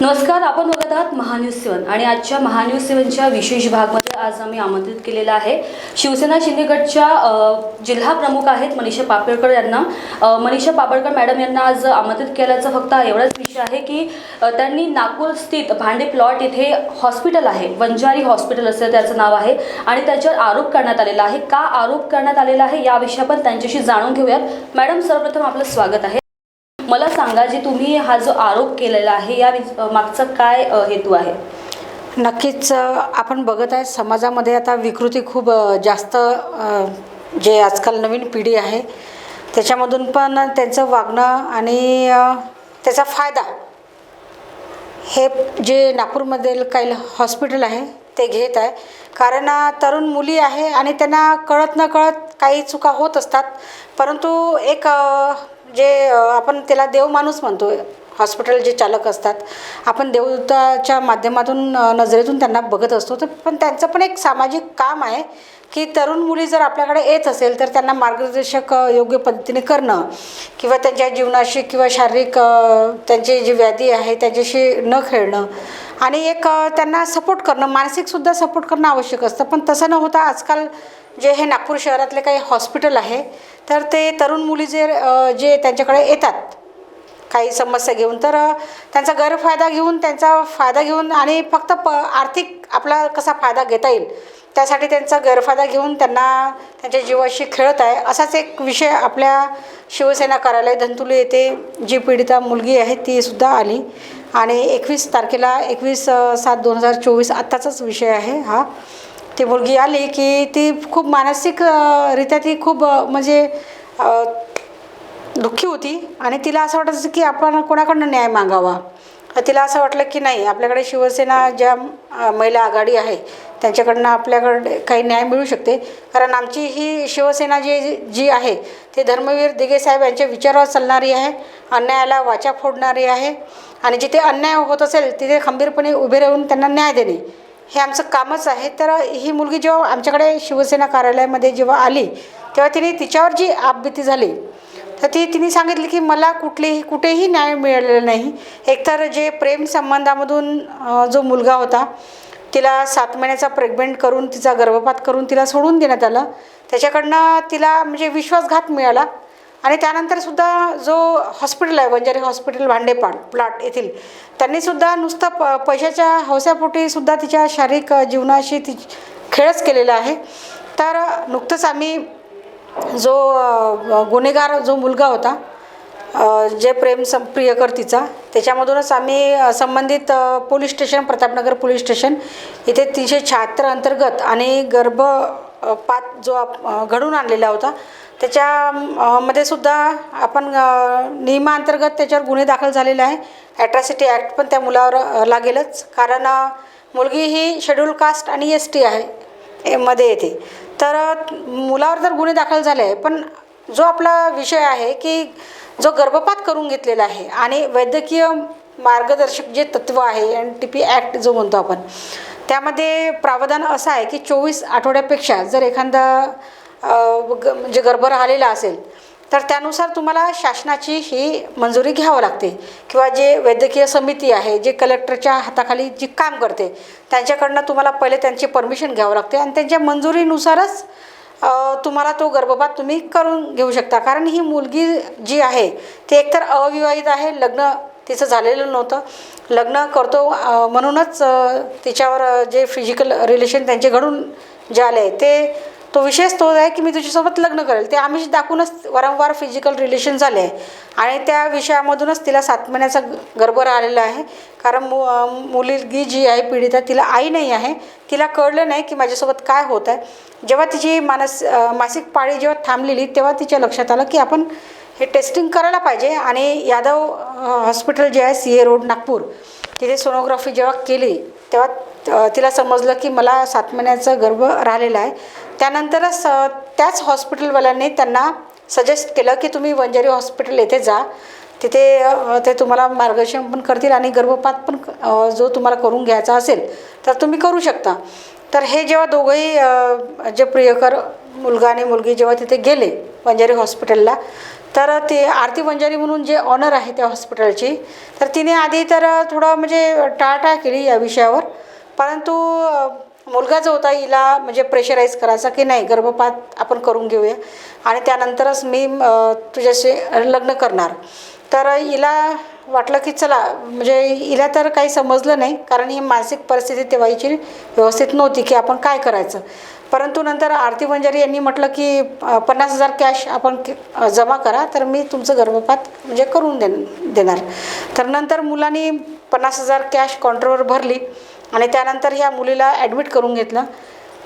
नमस्कार आपण बघत आहात महान्यूज सेवन. आणि आजच्या महान्यूज सेवनच्या विशेष भागमध्ये आज आम्ही आमंत्रित केलेलं आहे. शिवसेना शिंदे गटच्या जिल्हा प्रमुख आहेत मनीषा पापडकर यांना. मनीषा पापडकर मॅडम यांना आज आमंत्रित केल्याचा फक्त एवढाच विषय आहे की त्यांनी नागपूर स्थित भांडे प्लॉट इथे हॉस्पिटल आहे. वंजारी हॉस्पिटल असं त्याचं नाव आहे. आणि त्याच्यावर आरोप करण्यात आलेला आहे. का आरोप करण्यात आलेला आहे याविषयी आपण त्यांच्याशी जाणून घेऊयात. मॅडम सर्वप्रथम आपलं स्वागत आहे. मला सांगा जे तुम्ही हा जो आरोप केलेला आहे या मागचा काय हेतू आहे? नक्कीच आपण बघत आहे समाजामध्ये आता विकृती खूप जास्त जे आजकाल नवीन पिढी आहे त्याच्यामधून पण त्यांचं वागणं आणि त्याचा फायदा हे जे नागपूरमधील काही हॉस्पिटल आहे ते घेत आहे. कारण तरुण मुली आहे आणि त्यांना कळत न कळत काही चुका होत असतात. परंतु एक जे आपण त्याला देव माणूस म्हणतो हॉस्पिटल जे चालक असतात. आपण देवताच्या माध्यमातून नजरेतून त्यांना बघत असतो. तर पण त्यांचं पण एक सामाजिक काम आहे की तरुण मुली जर आपल्याकडे येत असेल तर त्यांना मार्गदर्शक योग्य पद्धतीने करणं. किंवा त्यांच्या जीवनाशी किंवा शारीरिक त्यांची जी व्याधी आहे त्याच्याशी न खेळणं. आणि एक त्यांना सपोर्ट करणं मानसिकसुद्धा सपोर्ट करणं आवश्यक असतं. पण तसं न होता आजकाल जे हे नागपूर शहरातले काही हॉस्पिटल आहे तर ते तरुण मुली जे जे त्यांच्याकडे येतात काही समस्या घेऊन तर त्यांचा गैरफायदा घेऊन त्यांचा फायदा घेऊन आणि फक्त प आर्थिक आपला कसा फायदा घेता येईल त्यासाठी त्यांचा गैरफायदा घेऊन त्यांना त्यांच्या जीवाशी खेळत आहे. असाच एक विषय आपल्या शिवसेना कार्यालय धंतुली येथे जी पीडिता मुलगी आहे ती सुद्धा आली. आणि एकवीस तारखेला एकवीस सात दोन हजार चोवीस आत्ताचाच विषय आहे हा. ती मुलगी आली की ती खूप मानसिक ती खूप म्हणजे दुःखी होती. आणि तिला असं वाटायचं की आपण कोणाकडनं न्याय मागावा? तिला असं वाटलं की नाही आपल्याकडे शिवसेना ज्या महिला आघाडी आहे त्यांच्याकडनं आपल्याकडे काही न्याय मिळू शकते. कारण आमची ही शिवसेना जी जी आहे ते धर्मवीर दिघे साहेब यांच्या विचारावर चालणारी आहे अन्यायाला वाचा फोडणारी आहे. आणि जिथे अन्याय होत असेल तिथे खंबीरपणे उभे राहून त्यांना न्याय देणे. हे आमचं कामच आहे. तर ही मुलगी जेव्हा आमच्याकडे शिवसेना कार्यालयामध्ये जेव्हा आली तेव्हा तिने तिच्यावर जी आपबीती झाली तर ती तिने सांगितली की मला कुठलीही कुठेही न्याय मिळालेला नाही. एकतर जे प्रेम संबंधामधून जो मुलगा होता तिला सात महिन्याचा प्रेग्नेंट करून तिचा गर्भपात करून तिला सोडून देण्यात आलं. त्याच्याकडनं तिला म्हणजे विश्वासघात मिळाला. आणि त्यानंतरसुद्धा जो हॉस्पिटल आहे वंजारी हॉस्पिटल भांडेपाड प्लॉट येथील त्यांनीसुद्धा नुसतं प पैशाच्या हौस्यापोटीसुद्धा तिच्या शारीरिक जीवनाशी ती खेळच केलेला आहे. तर नुकतंच आम्ही जो गुन्हेगार जो मुलगा होता जे प्रेम सं प्रियकर तिचा त्याच्यामधूनच आम्ही संबंधित police station Pratapnagar police station इथे तीनशे शहात्तर अंतर्गत आणि गर्भ पात जो आप- घडून आणलेला होता त्याच्या मध्ये सुद्धा आपण नियमाअंतर्गत त्याच्यावर गुन्हे दाखल झालेले आहे. ॲट्रॉसिटी ॲक्ट पण त्या मुलावर लागेलच. कारण मुलगी ही शेड्यूल कास्ट आणि एस टी आहे मध्ये येते. तर मुलावर तर गुन्हे दाखल झाले आहे पण जो आपला विषय आहे की जो गर्भपात करून घेतलेला आहे आणि वैद्यकीय मार्गदर्शक जे तत्त्व आहे एन टी पी ॲक्ट जो म्हणतो आपण त्यामध्ये प्रावधान असं आहे की चोवीस आठवड्यापेक्षा जर एखादा ग- म्हणजे गर्भ राहिलेला असेल तर त्यानुसार तुम्हाला शासनाची ही मंजुरी घ्यावं लागते. किंवा जे वैद्यकीय समिती आहे जे कलेक्टरच्या हाताखाली जी काम करते त्यांच्याकडनं तुम्हाला पहिले त्यांची परमिशन घ्यावं लागते आणि त्यांच्या मंजुरीनुसारच तुम्हाला तो गर्भपात तुम्ही करून घेऊ शकता. कारण ही मुलगी जी आहे ती एकतर अविवाहित आहे लग्न तिचं झालेलं नव्हतं. लग्न करतो म्हणूनच तिच्यावर जे फिजिकल रिलेशन त्यांचे घडून जे आले ते तो विशेष तो आहे की मी तुझ्यासोबत लग्न करेल. ते आम्ही दाखवूनच वारंवार फिजिकल रिलेशन झाले. आहे आणि त्या विषयामधूनच तिला सात महिन्याचा ग- गर्भ राहिलेला आहे. कारण मु मुलगी जी आहे पीडिता तिला आई नाही आहे. तिला कळलं नाही की माझ्यासोबत काय होत आहे जेव्हा तिची मानस मासिक पाळी जेव्हा थांबलेली तेव्हा तिच्या लक्षात आलं की आपण हे टेस्टिंग करायला पाहिजे. आणि यादव हॉस्पिटल जे आहे सी ए रोड नागपूर तिथे सोनोग्राफी जेव्हा केली तेव्हा तिला समजलं की मला सात महिन्याचा गर्भ राहिलेला आहे. त्यानंतरच त्याच हॉस्पिटलवाल्यांनी त्यांना सजेस्ट केलं की तुम्ही वंजारी हॉस्पिटल येथे जा. तिथे ते तुम्हाला मार्गदर्शन पण करतील आणि गर्भपात पण जो तुम्हाला करून घ्यायचा असेल तर तुम्ही करू शकता. तर हे जेव्हा दोघंही जे प्रियकर मुलगा आणि मुलगी जेव्हा तिथे गेले वंजारी हॉस्पिटलला तर ते आरती वंजारी म्हणून जे ऑनर आहे त्या हॉस्पिटलची तर तिने आधी तर थोडं म्हणजे टाळटाळ केली या विषयावर. परंतु मुलगा जो होता हिला म्हणजे प्रेशराईज करायचा की नाही गर्भपात आपण करून घेऊया. आणि त्यानंतरच मी तुझ्याशी लग्न करणार. तर हिला वाटलं की चला म्हणजे हिला तर काही समजलं नाही कारण ही मानसिक परिस्थिती तेव्हा व्यवस्थित नव्हती की आपण काय करायचं. परंतु नंतर आरती बंजारी यांनी म्हटलं की पन्नास हजार कॅश आपण जमा करा तर मी तुमचं गर्भपात म्हणजे करून दे देणार. तर नंतर मुलांनी पन्नास हजार कॅश काउंटरवर भरली आणि त्यानंतर ह्या मुलीला ॲडमिट करून घेतलं.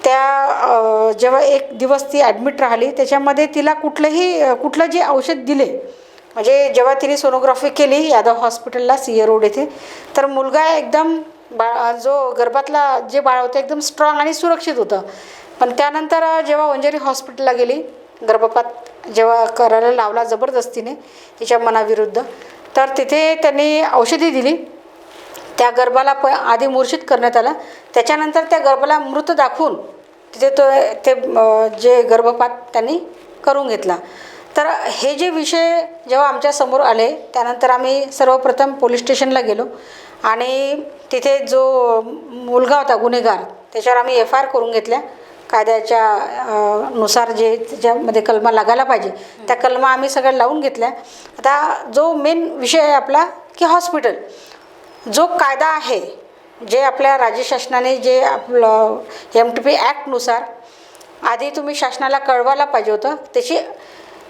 त्या जेव्हा एक दिवस ती ॲडमिट राहिली त्याच्यामध्ये तिला कुठलंही कुठलं जे औषध दिले म्हणजे जेव्हा तिने सोनोग्राफी केली यादव हॉस्पिटलला सी ए रोड येथे तर मुलगा एकदम बा जो गर्भातला जे बाळ होतं एकदम स्ट्रॉंग आणि सुरक्षित होतं. पण त्यानंतर जेव्हा वंजारी हॉस्पिटलला गेली गर्भपात जेव्हा करायला लावला जबरदस्तीने तिच्या मनाविरुद्ध तर तिथे त्यांनी औषधी दिली. त्या गर्भाला प आधी मूर्छित करण्यात आला. त्याच्यानंतर त्या गर्भाला मृत दाखवून तिथे तो ते जे गर्भपात त्यांनी करून घेतला. तर हे जे विषय जेव्हा आमच्यासमोर आले त्यानंतर आम्ही सर्वप्रथम पोलीस स्टेशनला गेलो आणि तिथे जो मुलगा होता गुन्हेगार त्याच्यावर आम्ही एफ आय आर करून घेतल्या. कायद्याच्या नुसार जे त्याच्यामध्ये कलमा लागायला पाहिजे त्या कलमा आम्ही सगळ्या लावून घेतल्या. आता जो मेन विषय आहे आपला की हॉस्पिटल. जो कायदा आहे जे आपल्या राज्य शासनाने जे आपलं एम टी पी ॲक्टनुसार आधी तुम्ही शासनाला कळवायला पाहिजे होतं. त्याची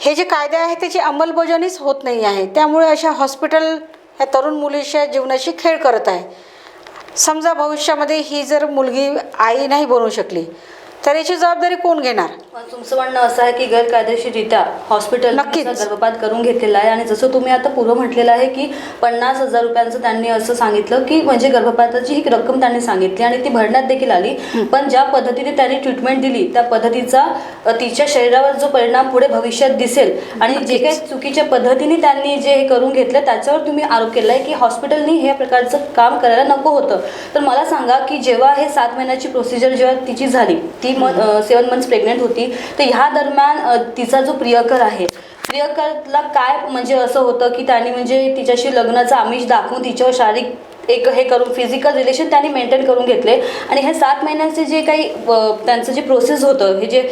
हे जे कायदे आहे त्याची अंमलबजावणीच होत नाही आहे. त्यामुळे अशा हॉस्पिटल ह्या तरुण मुलीच्या जीवनाशी खेळ करत आहे. समजा भविष्यामध्ये ही जर मुलगी आई नाही बनवू शकली तर याची जबाबदारी कोण घेणार? पण तुमचं म्हणणं असं आहे की गैरकायदेशीररित्या हॉस्पिटल नक्कीच. गर्भपात करून घेतलेला आहे. आणि जसं तुम्ही आता पूर्व म्हटलेलं आहे की पन्नास हजार रुपयांचं त्यांनी असं सांगितलं की म्हणजे गर्भपाताची ही रक्कम त्यांनी सांगितली आणि ती भरण्यात देखील आली. पण ज्या पद्धतीने त्यांनी ट्रीटमेंट दिली त्या पद्धतीचा अ, तिच्या शरीरावर जो परिणाम पुढे भविष्यात दिसेल आणि जे काही चुकीच्या पद्धतीने त्यांनी जे हे करून घेतलं त्याच्यावर तुम्ही आरोप केला आहे की हॉस्पिटलनी हे प्रकारचं काम करायला नको होतं. तर मला सांगा की जेव्हा हे सात महिन्याची प्रोसिजर जेव्हा तिची झाली ती मग सेवन मंथ्स प्रेग्नेंट होती. तर ह्या दरम्यान तिचा जो प्रियकर आहे प्रियकरला काय म्हणजे असं होतं की त्यांनी म्हणजे तिच्याशी लग्नाचं आमिष दाखवून तिच्यावर शारीरिक एक हे करून फिजिकल रिलेशन त्यांनी मेंटेन करून घेतले. आणि हे सात महिन्याचे जे काही त्यांचं जे प्रोसेस होतं हे जे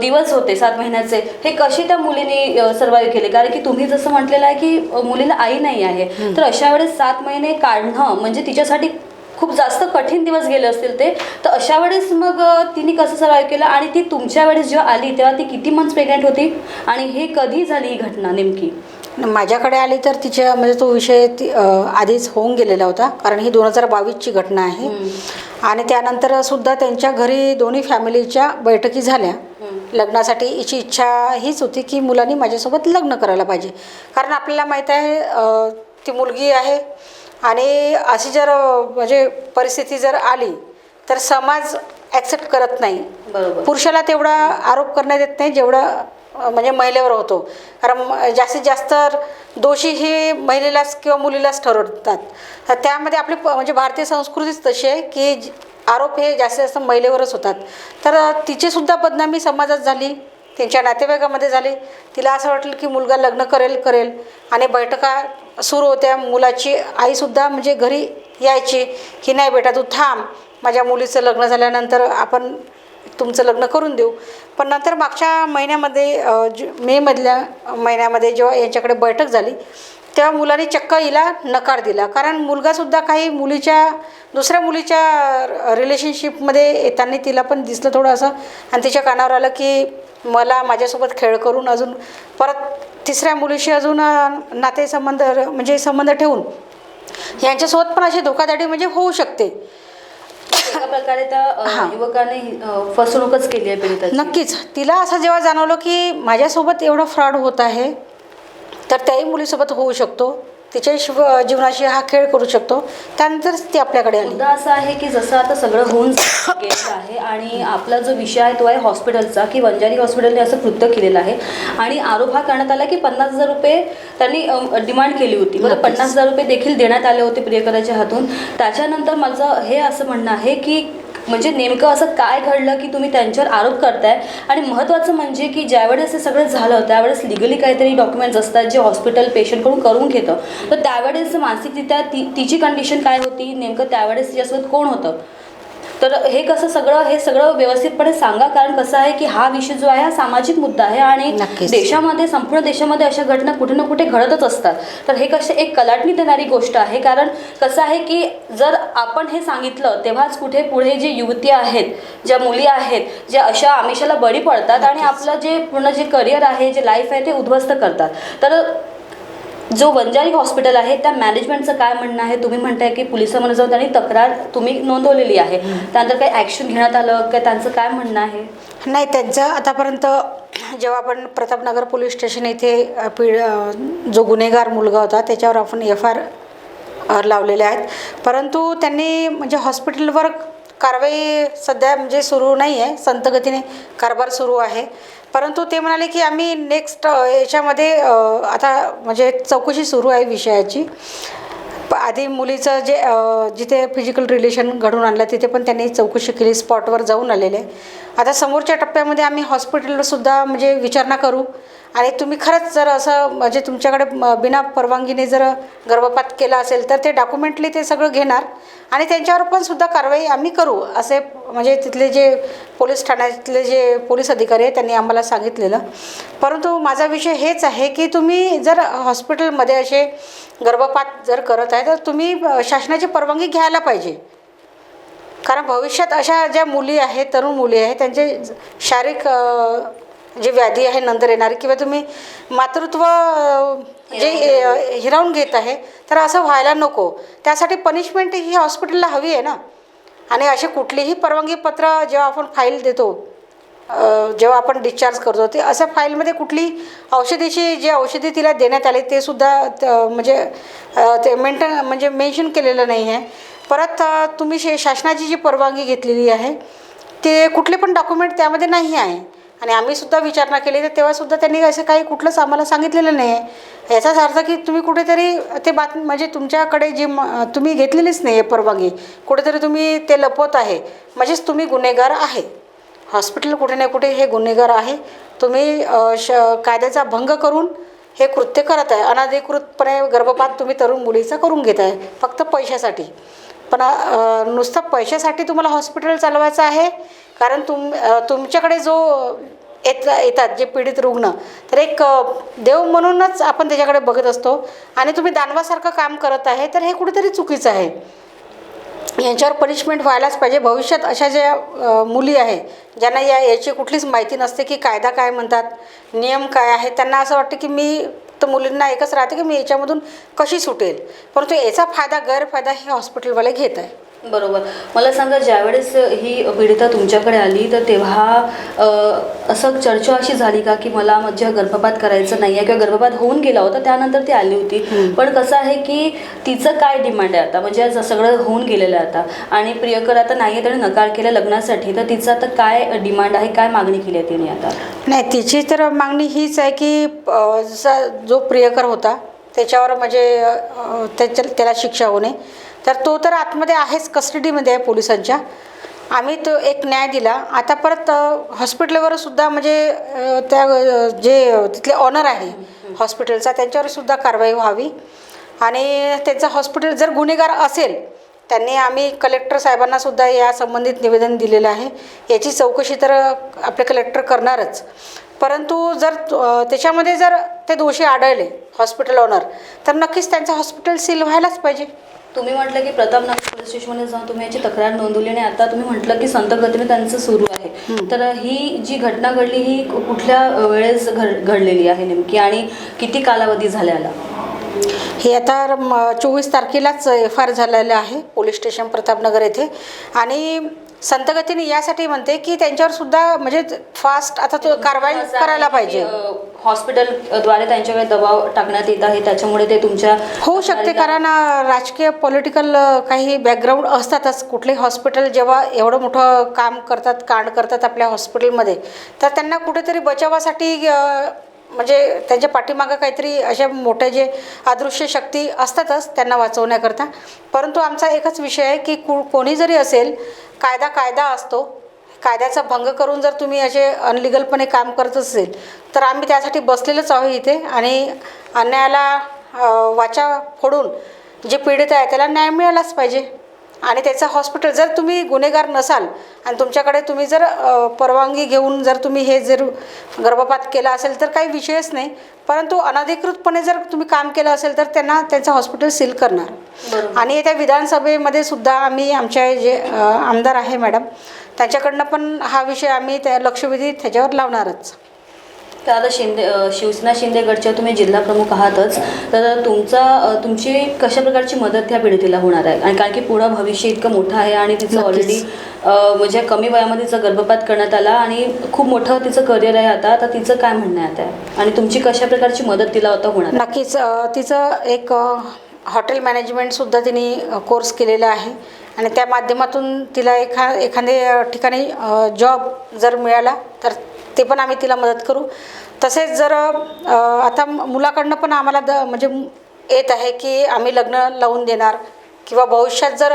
दिवस होते सात महिन्याचे हे कसे त्या मुलीने सर्वाईव्ह केले? कारण की तुम्ही जसं म्हटलेलं आहे की मुलीला आई नाही आहे. तर अशा वेळेस सात महिने काढणं म्हणजे तिच्यासाठी खूप जास्त कठीण दिवस गेले असतील ते तर अशा वेळेस मग तिने कसं सर्वाईव्ह केलं आणि ती तुमच्या वेळेस जेव्हा आली तेव्हा ती किती मंथ्स प्रेग्नेंट होती? आणि हे कधी झाली ही घटना नेमकी? माझ्याकडे आली तर तिच्या म्हणजे तो विषय ती आधीच होऊन गेलेला होता कारण ही दोन हजार बावीसची घटना आहे. आणि त्यानंतर सुद्धा त्यांच्या घरी दोन्ही फॅमिलीच्या बैठकी झाल्या. लग्नासाठी हिची इच्छा हीच होती की मुलांनी माझ्यासोबत लग्न करायला पाहिजे. कारण आपल्याला माहीत आहे ती मुलगी आहे आणि अशी जर म्हणजे परिस्थिती जर आली तर समाज ॲक्सेप्ट करत नाही. बरोबर. पुरुषाला तेवढा आरोप करण्यात येत नाही जेवढा म्हणजे महिलेवर होतो. कारण जास्तीत जास्त दोषी ही महिलेलाच किंवा मुलीलाच ठरवतात. तर त्यामध्ये आपली म्हणजे भारतीय संस्कृतीच तशी आहे की आरोप हे जास्तीत जास्त महिलेवरच होतात. तर तिचीसुद्धा बदनामी समाजात झाली त्यांच्या नातेवाईकामध्ये झाली. तिला असं वाटलं की मुलगा लग्न करेल करेल. आणि बैठका सुरू होत्या. मुलाची आईसुद्धा म्हणजे घरी यायची. की नाही बेटा तू थांब. माझ्या मुलीचं लग्न झाल्यानंतर आपण तुमचं लग्न करून देऊ. पण नंतर मागच्या महिन्यामध्ये अ, जु मेमधल्या महिन्यामध्ये जेव्हा यांच्याकडे बैठक झाली तेव्हा मुलाने चक्क हिला नकार दिला. कारण मुलगासुद्धा काही मुलीच्या दुसऱ्या मुलीच्या रिलेशनशिपमध्ये येताना तिला पण दिसलं थोडं असं. आणि तिच्या कानावर आलं की मला माझ्यासोबत खेळ करून अजून परत तिसऱ्या मुलीशी अजून नातेसंबंध म्हणजे संबंध ठेवून यांच्यासोबत पण अशी धोकादाडी म्हणजे होऊ शकते. प्रकारे त्या. युवकाने फसवणूकच केली आहे नक्कीच. तिला असं जेव्हा जाणवलं की माझ्यासोबत एवढं फ्रॉड होत आहे तर त्याही मुलीसोबत होऊ शकतो. तिच्या शिव जीवनाशी हा खेळ करू शकतो. त्यानंतरच ती आपल्याकडे आली. मुद्दा असा आहे की जसं आता सगळं होऊन गेलं आहे आणि आपला जो विषय आहे तो आहे हॉस्पिटलचा की वंजारी हॉस्पिटलने असं कृत्य केलेलं आहे. आणि आरोप हा करण्यात आला की पन्नास हजार रुपये त्यांनी डिमांड केली होती. बरं नक्कीच. पन्नास हजार रुपये देखील देण्यात आले होते प्रियकराच्या हातून. त्याच्यानंतर माझं हे असं म्हणणं आहे की म्हणजे नेमकं असं काय घडलं की तुम्ही त्यांच्यावर आरोप करताय? आणि महत्त्वाचं म्हणजे की ज्यावेळेस हे सगळं झालं त्यावेळेस लिगली काहीतरी डॉक्युमेंट्स असतात जे हॉस्पिटल पेशंटकडून करून घेतं. तर त्यावेळेस मानसिकरित्या ती तिची कंडिशन काय होती? नेमकं त्यावेळेस तिच्यासोबत कोण होतं? तर हे कसं सगळं हे सगळं व्यवस्थितपणे सांगा. कारण कसं आहे की हा विषय जो आहे हा सामाजिक मुद्दा आहे आणि. देशामध्ये संपूर्ण देशामध्ये अशा घटना कुठे ना कुठे घडतच असतात. तर हे कसे एक कलाटणी देणारी गोष्ट आहे. कारण कसं आहे की जर आपण हे सांगितलं तेव्हाच कुठे पुढे जे युवती आहेत ज्या मुली आहेत ज्या अशा आमिषाला बळी पडतात आणि आपलं जे पूर्ण जे करिअर आहे जे लाईफ आहे ते उद्ध्वस्त करतात. तर जो वंजारी हॉस्पिटल आहे त्या मॅनेजमेंटचं काय म्हणणं आहे? तुम्ही म्हणताय की पोलिसांमध्ये जाऊन त्यांनी तक्रार तुम्ही नोंदवलेली आहे. त्यानंतर काही ॲक्शन घेण्यात आलं काय त्यांचं काय म्हणणं आहे? नाही त्यांचं आतापर्यंत जेव्हा आपण प्रतापनगर पोलीस स्टेशन इथे अ, पी अ, जो गुन्हेगार मुलगा होता त्याच्यावर आपण एफ आर लावलेले आहेत. परंतु त्यांनी म्हणजे हॉस्पिटलवर कारवाई सध्या म्हणजे सुरू नाही आहे संतगतीने कारभार सुरू आहे. परंतु ते म्हणाले की आम्ही नेक्स्ट याच्यामध्ये आता म्हणजे चौकशी सुरू आहे विषयाची. आधी मुलीचं जे जिथे फिजिकल रिलेशन घडून आणलं तिथे पण त्यांनी चौकशी केली स्पॉटवर जाऊन आलेले. आता समोरच्या टप्प्यामध्ये आम्ही हॉस्पिटलसुद्धा म्हणजे विचारणा करू. आणि तुम्ही खरंच जर असं म्हणजे तुमच्याकडे बिना परवानगीने जर गर्भपात केला असेल तर ते डॉक्युमेंटली ते सगळं घेणार आणि त्यांच्यावर पण सुद्धा कारवाई आम्ही करू असे म्हणजे तिथले जे पोलीस ठाण्यातले जे पोलीस अधिकारी आहेत त्यांनी आम्हाला सांगितलेलं. परंतु माझा विषय हेच आहे की तुम्ही जर हॉस्पिटलमध्ये असे गर्भपात जर करत आहे तर तुम्ही शासनाची परवानगी घ्यायला पाहिजे. कारण भविष्यात अशा ज्या मुली आहेत तरुण मुली आहेत त्यांचे शारीरिक जे व्याधी आहे नंतर येणारी किंवा तुम्ही मातृत्व जे हिरावून घेत आहे तर असं व्हायला नको. त्यासाठी पनिशमेंट ही हॉस्पिटलला हवी आहे ना. आणि असे कुठलीही परवानगी पत्र जेव्हा आपण फाईल देतो जेव्हा आपण डिस्चार्ज करतो ते असं फाईलमध्ये कुठली औषधीची जे औषधी तिला देण्यात आले ते सुद्धा त- म्हणजे ते मेंटेन म्हणजे मेन्शन केलेलं नाही आहे. परत तुम्ही शे शासनाची जी परवानगी घेतलेली आहे ते कुठले पण डॉक्युमेंट त्यामध्ये नाही आहे. आणि आम्ही सुद्धा विचारणा केली तर तेव्हासुद्धा त्यांनी असं काही कुठलंच आम्हाला सांगितलेलं नाही. आहे याचाच अर्थ की तुम्ही कुठेतरी ते बात म्हणजे तुमच्याकडे जी म- तुम्ही घेतलेलीच नाही आहे परवानगी कुठेतरी तुम्ही ते लपवत आहे. म्हणजेच तुम्ही गुन्हेगार आहे. हॉस्पिटल कुठे ना कुठे हे गुन्हेगार आहे. तुम्ही श कायद्याचा भंग करून हे कृत्य करत आहे. अनधिकृतपणे गर्भपात तुम्ही तरुण मुलीचा करून घेत आहे फक्त पैशासाठी. पण नुसतं पैशासाठी तुम्हाला हॉस्पिटल चालवायचं आहे कारण तुम तुमच्याकडे जो येत येतात जे पीडित रुग्ण तर एक देव म्हणूनच आपण त्याच्याकडे बघत असतो. आणि तुम्ही दानवासारखं काम करत आहे तर हे कुठेतरी चुकीचं आहे. यांच्यावर पनिशमेंट व्हायलाच पाहिजे. भविष्यात अशा ज्या मुली आहे ज्यांना या याची कुठलीच माहिती नसते की कायदा काय म्हणतात नियम काय आहे त्यांना असं वाटतं की मी तर मुलींना एकच राहते की मी याच्यामधून कशी सुटेल. परंतु याचा फायदा गैरफायदा हे हॉस्पिटलवाले घेत आहे. बरोबर. मला सांगा ज्यावेळेस ही पीडिता तुमच्याकडे आली तर तेव्हा असं चर्चा अशी झाली का की मला माझ्या गर्भपात करायचं नाही आहे किंवा गर्भपात होऊन गेला होता त्यानंतर ती आली होती. पण कसं आहे की तिचं काय डिमांड आहे आता? म्हणजे सगळं होऊन गेलेलं आहे आता. आणि प्रियकर आता नाही आहे त्याने नकार केला लग्नासाठी. तर तिचं आता काय डिमांड आहे काय मागणी केली आहे तिने आता? नाही तिची तर मागणी हीच आहे की जसा जो प्रियकर होता त्याच्यावर म्हणजे त्याच्या त्याला शिक्षा होणे तर तो तर आतमध्ये आहेच कस्टडीमध्ये आहे पोलिसांच्या. आम्ही तो एक न्याय दिला. आता परत हॉस्पिटलवरसुद्धा हॉस्पिटलवर सुद्धा म्हणजे त्या जे तिथले ऑनर आहे हॉस्पिटलचा त्यांच्यावर सुद्धा कारवाई व्हावी. आणि त्यांचं हॉस्पिटल जर गुन्हेगार असेल त्यांनी आम्ही कलेक्टर साहेबांना सुद्धा या संबंधित निवेदन दिलेलं आहे. याची चौकशी तर आपले कलेक्टर करणारच. परंतु जर त्याच्यामध्ये जर ते दोषी आढळले हॉस्पिटल ओनर तर नक्कीच त्यांचं हॉस्पिटल सील व्हायलाच पाहिजे. तुम्ही म्हटलं की प्रतापनगर पोलीस स्टेशनमध्ये जाऊन तुम्ही याची तक्रार नोंदवली आणि आता तुम्ही म्हटलं की संत गतीने त्यांचं सुरू आहे. तर ही जी घटना घडली ही कुठल्या वेळेस घड घडलेली आहे नेमकी आणि किती कालावधी झाल्याला हे आता चोवीस तारखेलाच एफ आर झालेलं आहे पोलीस स्टेशन प्रतापनगर येथे. आणि संतगतीने यासाठी म्हणते की त्यांच्यावर सुद्धा म्हणजे फास्ट आता तो कारवाई करायला पाहिजे. हॉस्पिटलद्वारे त्यांच्याकडे दबाव टाकण्यात येत आहे त्याच्यामुळे ते तुमच्या होऊ शकते कारण राजकीय पॉलिटिकल काही बॅकग्राऊंड असतातच. कुठलेही हॉस्पिटल जेव्हा एवढं मोठं काम करतात कांड करतात आपल्या हॉस्पिटलमध्ये तर त्यांना कुठेतरी बचावासाठी म्हणजे त्यांच्या पाठीमागं काहीतरी अशा मोठ्या जे अदृश्य शक्ती असतातच त्यांना वाचवण्याकरता. परंतु आमचा एकच विषय आहे की कु कोणी जरी असेल कायदा कायदा असतो. कायद्याचा भंग करून जर तुम्ही असे अनलिगलपणे काम करत असेल तर आम्ही त्यासाठी बसलेलंच आहोत इथे आणि अन्यायाला वाचा फोडून जे पीडित आहे त्याला न्याय मिळालाच पाहिजे. आणि त्याचं हॉस्पिटल जर तुम्ही गुन्हेगार नसाल आणि तुमच्याकडे तुम्ही जर परवानगी घेऊन जर तुम्ही हे जर गर्भपात केला असेल तर काही विषयच नाही. परंतु अनधिकृतपणे जर तुम्ही काम केलं असेल तर त्यांना त्यांचं हॉस्पिटल सील करणार. आणि त्या विधानसभेमध्ये सुद्धा आम्ही आमच्या जे आमदार आहे मॅडम त्यांच्याकडनं पण हा विषय आम्ही त्या लक्षवेधी त्याच्यावर लावणारच. तर आता शिंदे शिवसेना शिंदे गटच्या तुम्ही जिल्हा प्रमुख आहातच तर तुमचा तुमची कशा प्रकारची मदत त्या पीडितीला होणार आहे आणि कारण की पुढं भविष्य इतकं मोठं आहे आणि तिचं. ऑलरेडी म्हणजे कमी वयामध्ये तिचा गर्भपात करण्यात आला आणि खूप मोठं तिचं करिअर आहे आता तर तिचं काय म्हणणं आहे आता आणि तुमची कशा प्रकारची मदत तिला आता होणार? नक्कीच तिचं एक हॉटेल मॅनेजमेंटसुद्धा तिने कोर्स केलेला आहे आणि त्या माध्यमातून तिला एखा एखाद्या ठिकाणी जॉब जर मिळाला तर ते पण आम्ही तिला मदत करू. तसेच जर आता मुलाकडनं पण आम्हाला द म्हणजे येत आहे की आम्ही लग्न लावून देणार किंवा भविष्यात जर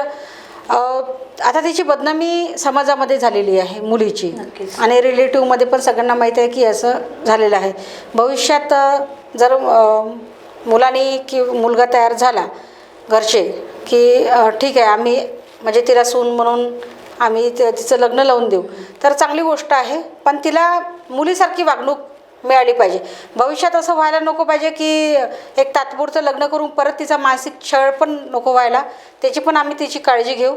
आता तिची बदनामी समाजामध्ये झालेली आहे मुलीची. आणि रिलेटिव्हमध्ये पण सगळ्यांना माहीत आहे की असं झालेलं आहे. भविष्यात जर मुलांनी की मुलगा तयार झाला घरचे की ठीक आहे आम्ही म्हणजे तिला सून म्हणून आम्ही तिचं लग्न लावून देऊ. तर चांगली गोष्ट आहे पण तिला मुलीसारखी वागणूक मिळाली पाहिजे. भविष्यात असं व्हायला नको पाहिजे की एक तात्पुरतं लग्न करून परत तिचा मानसिक छळ पण नको व्हायला. त्याची पण आम्ही तिची काळजी घेऊ.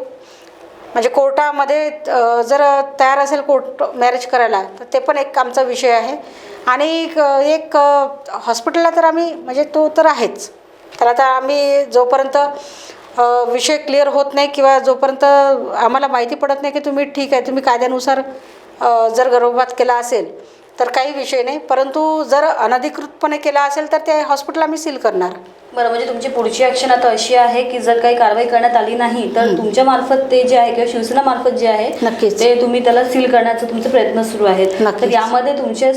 म्हणजे कोर्टामध्ये जर तयार असेल कोर्ट मॅरेज करायला तर ते पण एक आमचा विषय आहे. आणि एक एक हॉस्पिटलला तर आम्ही म्हणजे तो तर आहेच. त्याला तर आम्ही जोपर्यंत विषय क्लिअर होत नाही किंवा जोपर्यंत आम्हाला माहिती पडत नाही की तुम्ही ठीक आहे तुम्ही कायद्यानुसार जर गर्भपात केला असेल तर काही विषय नाही. परंतु जर अनधिकृतपणे केला असेल तर ते हॉस्पिटल आम्ही सील करणार. बरं म्हणजे तुमची पुढची ॲक्शन आता अशी आहे की जर काही कारवाई करण्यात आली नाही तर तुमच्या मार्फत ते जे आहे किंवा शिवसेना मार्फत जे आहे नक्कीच. ते तुम्ही त्याला सील करण्याचे तुमचे प्रयत्न सुरू आहेत तर. यामध्ये तुमचे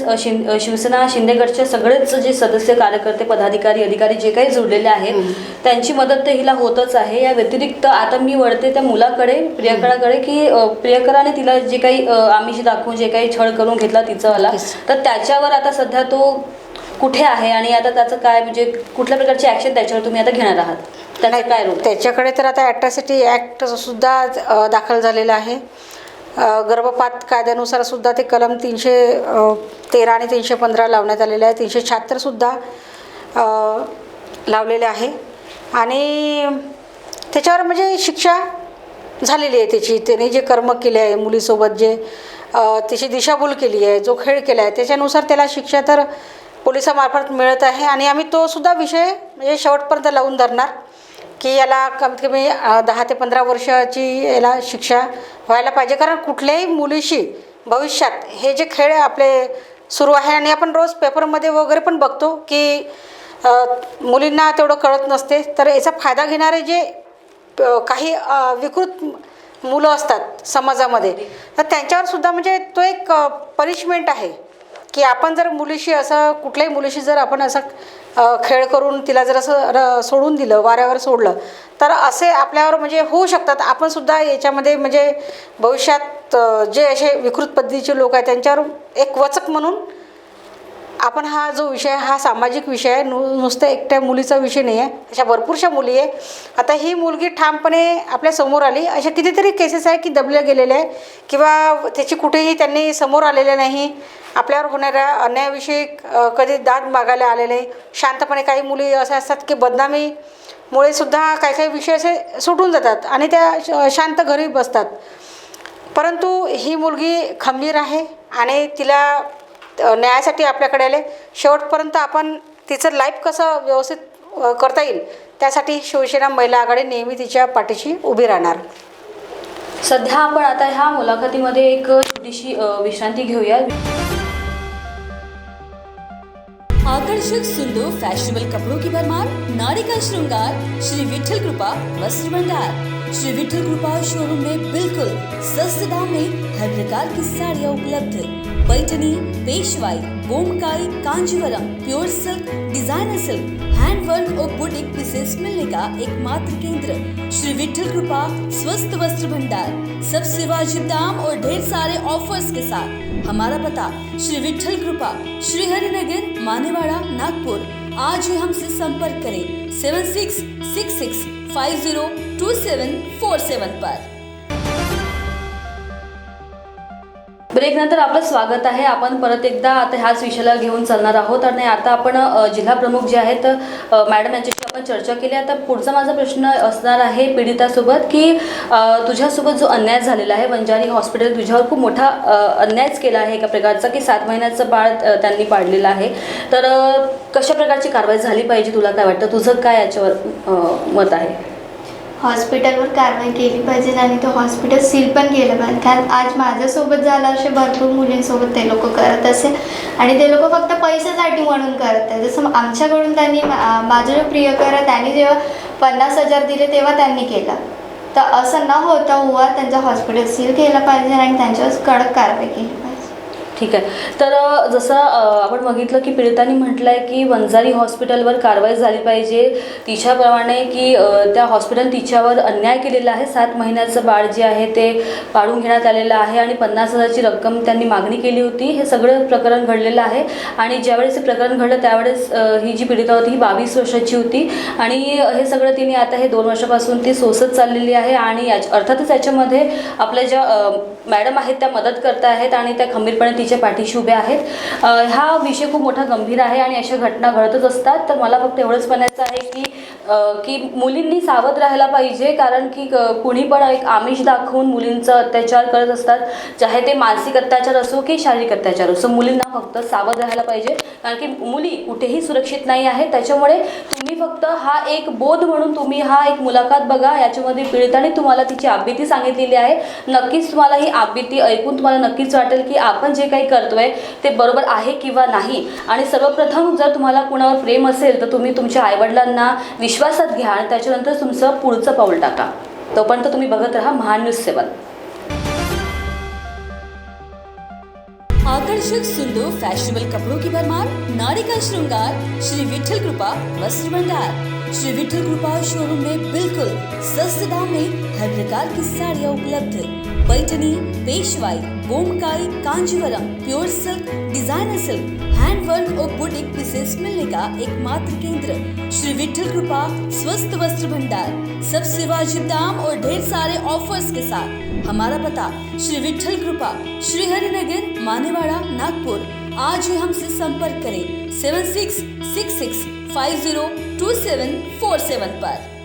शिवसेना शिंदे गटचे सगळेच जे सदस्य कार्यकर्ते पदाधिकारी अधिकारी जे काही जोडलेले आहेत त्यांची मदत तर हिला होतच आहे या व्यतिरिक्त आता मी वळते त्या मुलाकडे प्रियकराकडे की प्रियकराने तिला जे काही अ, आमिष दाखवून जे काही छळ करून घेतला तिचा वाला. तर त्याच्यावर आता सध्या तो कुठे आहे आणि आता त्याचं काय म्हणजे कुठल्या प्रकारची ॲक्शन त्याच्यावर तुम्ही आता घेणार आहात? काय रोल त्याच्याकडे तर आता ॲट्रॉसिटी ॲक्ट सुद्धा दाखल झालेला आहे. गर्भपात कायद्यानुसार सुद्धा ते कलम तीनशे तेरा आणि तीनशे पंधरा लावण्यात आलेले आहे. तीनशे शहात्तरसुद्धा लावलेले आहे. आणि त्याच्यावर म्हणजे शिक्षा झालेली आहे त्याची. त्याने जे कर्म केले आहे मुलीसोबत जे त्याची दिशाभूल केली आहे जो खेळ केला आहे त्याच्यानुसार त्याला शिक्षा तर पोलिसामार्फत मिळत आहे आणि आम्ही तो सुद्धा विषय म्हणजे शेवटपर्यंत लावून धरणार की याला कमीत कमी दहा ते पंधरा वर्षाची याला शिक्षा व्हायला पाहिजे. कारण कुठल्याही मुलीशी भविष्यात हे जे खेळ आपले सुरू आहे आणि आपण रोज पेपरमध्ये वगैरे पण बघतो की मुलींना तेवढं कळत नसते. तर याचा फायदा घेणारे जे काही विकृत मुलं असतात समाजामध्ये तर त्यांच्यावर सुद्धा म्हणजे तो एक पनिशमेंट आहे. की आपण जर मुलीशी असं कुठल्याही मुलीशी जर आपण असं खेळ करून तिला जर असं र सोडून दिलं वाऱ्यावर सोडलं तर असे आपल्यावर म्हणजे होऊ शकतात. आपण सुद्धा याच्यामध्ये म्हणजे भविष्यात जे असे विकृत पद्धतीचे लोक आहेत त्यांच्यावर एक वचक म्हणून आपण हा जो विषय हा सामाजिक विषय आहे नु नुसतं एकट्या मुलीचा विषय नाही आहे अशा भरपूरशा मुली आहे. आता ही मुलगी ठामपणे आपल्यासमोर आली. अशा कितीतरी केसेस आहे की दबल्या गेलेल्या आहे किंवा त्याची कुठेही त्यांनी समोर आलेले नाही. आपल्यावर होणाऱ्या अन्यायाविषयी कधी दाद मागायला आले नाही शांतपणे काही मुली असे असतात की बदनामीमुळे सुद्धा काही काही विषय असे सुटून जातात आणि त्या श- शांत घरी बसतात. परंतु ही मुलगी खंबीर आहे आणि तिला न्यायासाठी आपल्याकडे आले. शेवटपर्यंत आपण तिचं लाईफ कसं व्यवस्थित करता येईल त्यासाठी शिवसेना महिला आघाडी नेहमी तिच्या पाठीशी उभी राहणार. सध्या आपण आता ह्या मुलाखतीमध्ये एक छोटीशी विश्रांती घेऊया आकर्षक सुंदर फैशनेबल कपड़ों की भरमार नारी का श्रृंगार श्री विठल कृपा वस्त्र भंडार। श्री विठल कृपा शोरूम में बिल्कुल सस्ते दाम में हर प्रकार की साड़ियाँ उपलब्ध Paithani, Peshwai, Bomkai, Kanjeevaram, pure silk, designer silk, handwork और बुटीक पीसेस मिलने का एकमात्र केंद्र श्री विठल कृपा स्वस्थ वस्त्र भंडार। सबसे वाजिब दाम और ढेर सारे ऑफर्स के साथ हमारा पता श्री विठल कृपा, श्री हरिनगर, मानेवाड़ा, नागपुर। आज ही हमसे संपर्क करें। Seven six six six. Five zero two seven four seven पर. ब्रेक नंतर आपलं स्वागत आहे. आपण परत एकदा आता ह्याच विषयाला घेऊन चालणार आहोत. आणि आता आपण जिल्हा प्रमुख जे आहेत मॅडम यांच्याशी आपण चर्चा केली आता पुढचा माझा प्रश्न असणार आहे पीडितासोबत की तुझ्यासोबत जो अन्याय झालेला आहे वंजारी हॉस्पिटल तुझ्यावर खूप मोठा अन्यायच केला आहे एका प्रकारचा की सात महिन्याचं बाळ त्यांनी पाडलेलं आहे. तर कशा प्रकारची कारवाई झाली पाहिजे तुला काय वाटतं? तुझं काय याच्यावर मत आहे? हॉस्पिटलवर कारवाई केली पाहिजे आणि तो हॉस्पिटल सील पण केलं पाहिजे. कारण आज माझ्यासोबत झालं असे भरपूर मुलींसोबत ते लोक करत असेल आणि ते लोक फक्त पैशासाठी म्हणून करत आहे जसं आमच्याकडून त्यांनी मा- जो प्रियकर आहे त्यांनी जेव्हा पन्नास हजार दिले तेव्हा त्यांनी केलं. तर असं न होता हुआ त्यांचं हॉस्पिटल सील केलं पाहिजे आणि त्यांच्यावर कडक कारवाई केली पाहिजे. ठीक आहे. तर जसं आपण बघितलं की पीडितांनी म्हटलं आहे की वंजारी हॉस्पिटलवर कारवाई झाली पाहिजे. तिच्याप्रमाणे की त्या हॉस्पिटल तिच्यावर अन्याय केलेला आहे. सात महिन्याचं बाळ जे आहे ते पाडून घेण्यात आलेलं आहे आणि पन्नास हजारची रक्कम त्यांनी मागणी केली होती. हे सगळं प्रकरण घडलेलं आहे आणि ज्यावेळेस हे प्रकरण घडलं त्यावेळेस ही जी पीडिता होती ही बावीस वर्षाची होती आणि हे सगळं तिने आता हे दोन वर्षापासून ती सोसत चाललेली आहे आणि याच अर्थातच याच्यामध्ये आपल्या ज्या मॅडम आहेत त्या मदत करत आहेत आणि त्या खंबीरपणे तिच्या पाठीशी उभे आहेत. हा विषय खूप मोठा गंभीर आहे आणि अशा घटना घडतच असतात. तर मला फक्त एवढंच म्हणायचं आहे की की मुलींनी सावध राहायला पाहिजे कारण की क- कुणी पण एक आमिष दाखवून मुलींचा अत्याचार करत असतात चाहे ते मानसिक अत्याचार असो की शारीरिक अत्याचार असो मुलींना फक्त सावध राहायला पाहिजे कारण की मुली कुठेही सुरक्षित नाही आहेत. त्याच्यामुळे तुम्ही फक्त हा एक बोध म्हणून तुम्ही हा एक मुलाखत बघा याच्यामध्ये पीडिताने तुम्हाला तिची आबिती सांगितलेली आहे. नक्कीच तुम्हाला ही आबिती ऐकून तुम्हाला नक्कीच वाटेल की आपण जे काही करतोय ते बरोबर आहे किंवा नाही. आणि सर्वप्रथम जर तुम्हाला कुणावर प्रेम असेल तर तुम्ही तुमच्या आईवडिलांना विश्वासात घ्या आणि त्याच्यानंतर तुमचं पुढचं पाऊल टाका. तोपर्यंत तुम्ही बघत राहा महान न्यूज सेवन. आकर्षक सुंदर फैशनेबल कपड़ों की भरमार नारी का श्रृंगार श्री विठल कृपा वस्त्र भंडार. श्री विठल कृपा शोरूम में बिल्कुल सस्ते दाम में हर प्रकार की साड़ियाँ उपलब्ध Paithani Peshwai Bomkai Kanjeevaram pure silk designer silk handwork और बुटीक पीसेस मिलने का एकमात्र केंद्र श्री विठल कृपा स्वस्थ वस्त्र भंडार। सबसे वाजिब दाम और ढेर सारे ऑफर्स के साथ हमारा पता श्री विठल कृपा, श्री हरिनगर मानेवाड़ा, नागपुर। आज ही हमसे संपर्क करें seven six six six five zero two seven four seven पर।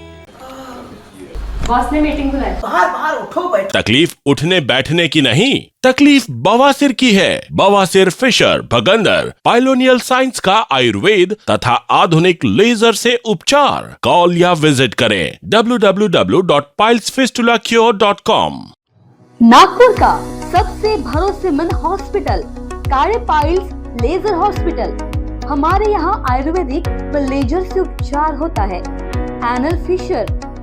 बॉस ने मीटिंग बुलाई। बाहर बाहर उठो बैठो। तकलीफ़ उठने बैठने की नहीं तकलीफ़ बवासीर की है। बवासीर फिशर भगंदर पाइलोनियल साइंस का आयुर्वेद तथा आधुनिक लेजर से उपचार। कॉल या विज़िट करें। www.pilesfistulacure.com नागपुर का सबसे भरोसेमंद hospital Kale piles laser hospital हमारे यहाँ आयुर्वेदिक व लेजर से उपचार होता है। Anal fissure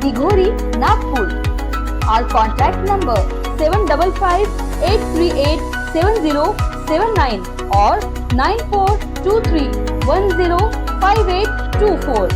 Dighori Nagpur. Our contact number seven double five eight three eight seven zero seven nine और nine four two three one zero five eight two four